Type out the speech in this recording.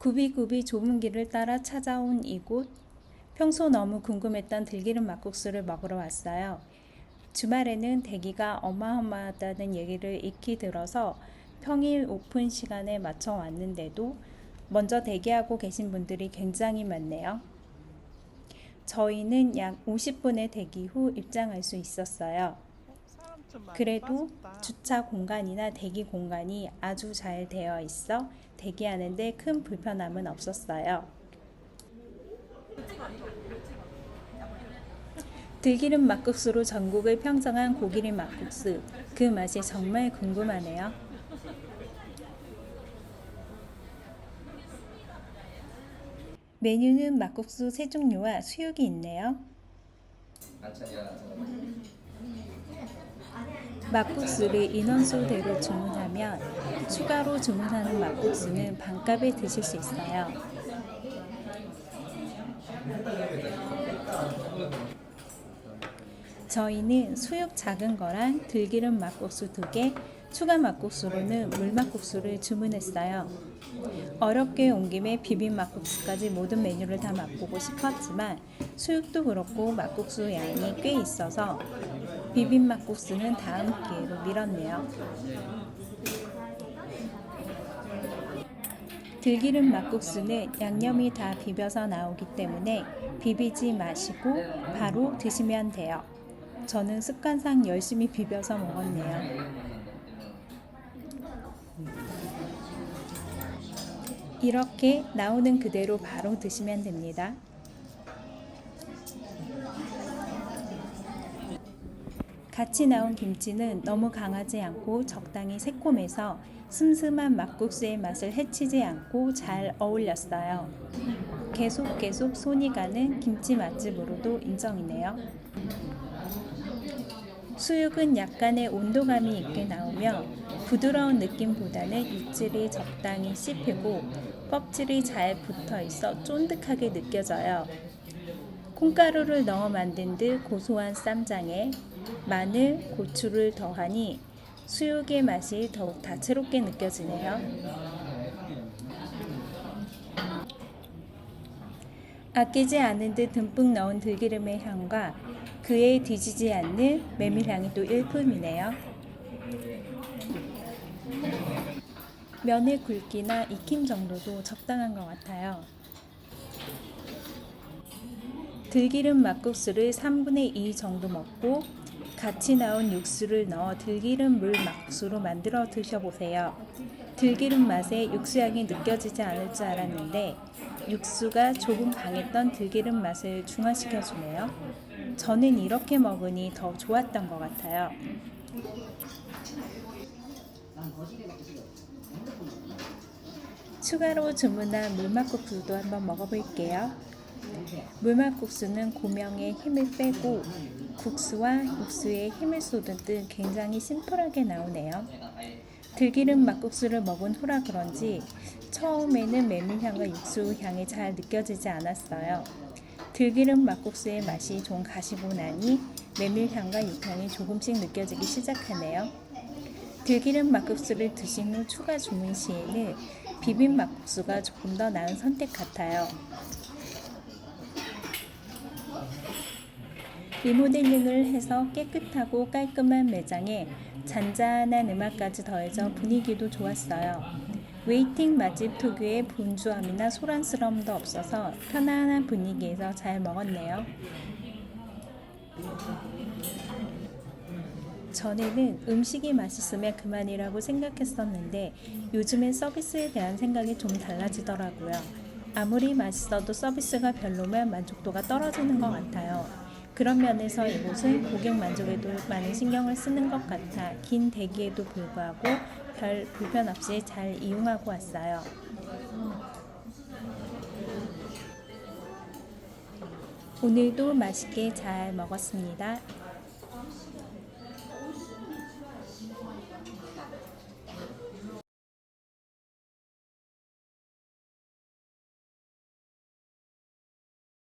굽이굽이 좁은 길을 따라 찾아온 이곳. 평소 너무 궁금했던 들기름 막국수를 먹으러 왔어요. 주말에는 대기가 어마어마하다는 얘기를 익히 들어서 평일 오픈 시간에 맞춰 왔는데도 먼저 대기하고 계신 분들이 굉장히 많네요. 저희는 약 50분의 대기 후 입장할 수 있었어요. 그래도. 주차 공간이나 대기 공간이 아주 잘 되어 있어 대기하는데 큰 불편함은 없었어요. 들기름 막국수로 전국을 평정한 고기름 막국수. 그 맛이 정말 궁금하네요. 메뉴는 막국수 세 종류와 수육이 있네요. 막국수를 인원수대로 주문하면 추가로 주문하는 막국수는 반값에 드실 수 있어요. 저희는 수육 작은 거랑 들기름 막국수 두 개, 추가 막국수로는 물막국수를 주문했어요. 어렵게 온 김에 비빔 막국수까지 모든 메뉴를 다 맛보고 싶었지만 수육도 그렇고 막국수 양이 꽤 있어서 비빔 막국수는 다음 기회로 미뤘네요. 들기름 막국수는 양념이 다 비벼서 나오기 때문에 비비지 마시고 바로 드시면 돼요. 저는 습관상 열심히 비벼서 먹었네요. 이렇게 나오는 그대로 바로 드시면 됩니다. 같이 나온 김치는 너무 강하지 않고 적당히 새콤해서 슴슴한 막국수의 맛을 해치지 않고 잘 어울렸어요. 계속 계속 손이 가는 김치 맛집으로도 인정이네요. 수육은 약간의 온도감이 있게 나오며 부드러운 느낌보다는 육질이 적당히 씹히고 껍질이 잘 붙어 있어 쫀득하게 느껴져요. 콩가루를 넣어 만든 듯 고소한 쌈장에 마늘, 고추를 더하니 수육의 맛이 더욱 다채롭게 느껴지네요. 아끼지 않은 듯 듬뿍 넣은 들기름의 향과 그에 뒤지지 않는 메밀향이 또 일품이네요. 면의 굵기나 익힘 정도도 적당한 것 같아요. 들기름 막국수를 3분의 2 정도 먹고 같이 나온 육수를 넣어 들기름 물 막국수로 만들어 드셔보세요. 들기름 맛에 육수향이 느껴지지 않을 줄 알았는데 육수가 조금 강했던 들기름 맛을 중화시켜 주네요. 저는 이렇게 먹으니 더 좋았던 것 같아요. 추가로 주문한 물막국수도 한번 먹어볼게요. 물막국수는 고명의 힘을 빼고 국수와 육수에 힘을 쏟은 굉장히 심플하게 나오네요. 들기름 막국수를 먹은 후라 그런지 처음에는 메밀향과 육수 향이 잘 느껴지지 않았어요. 들기름 막국수의 맛이 좀 가시고 나니 메밀향과 육향이 조금씩 느껴지기 시작하네요. 들기름 막국수를 드신 후 추가 주문 시에는 비빔 막국수가 조금 더 나은 선택 같아요. 리모델링을 해서 깨끗하고 깔끔한 매장에 잔잔한 음악까지 더해져 분위기도 좋았어요. 웨이팅 맛집 특유의 분주함이나 소란스러움도 없어서 편안한 분위기에서 잘 먹었네요. 전에는 음식이 맛있으면 그만이라고 생각했었는데 요즘엔 서비스에 대한 생각이 좀 달라지더라고요. 아무리 맛있어도 서비스가 별로면 만족도가 떨어지는 것 같아요. 그런 면에서 이곳은 고객 만족에도 많은 신경을 쓰는 것 같아 긴 대기에도 불구하고 별 불편 없이 잘 이용하고 왔어요. 오늘도 맛있게 잘 먹었습니다.